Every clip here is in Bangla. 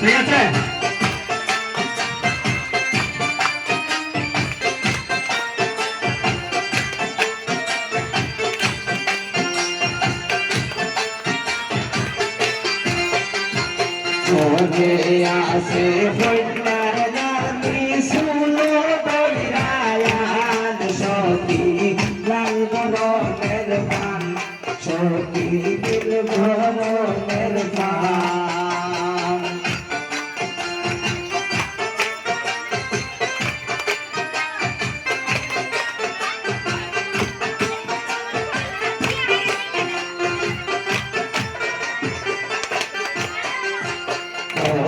ঠিক আছে? আসে বন্যার নামি শুনো দরিয়ায়ান সখী লাল বরণের পান সখী দিল বরণের পান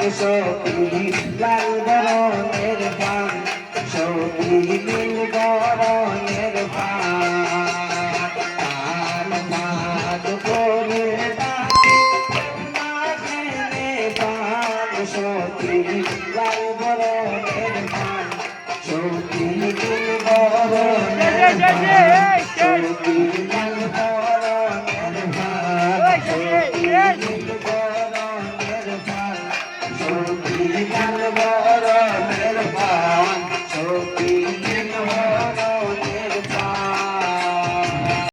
সখী লাল বরণের পান সখী নীল বরণের পান পান করে পান সখী লাল বরণের পান সখী নীল বরণের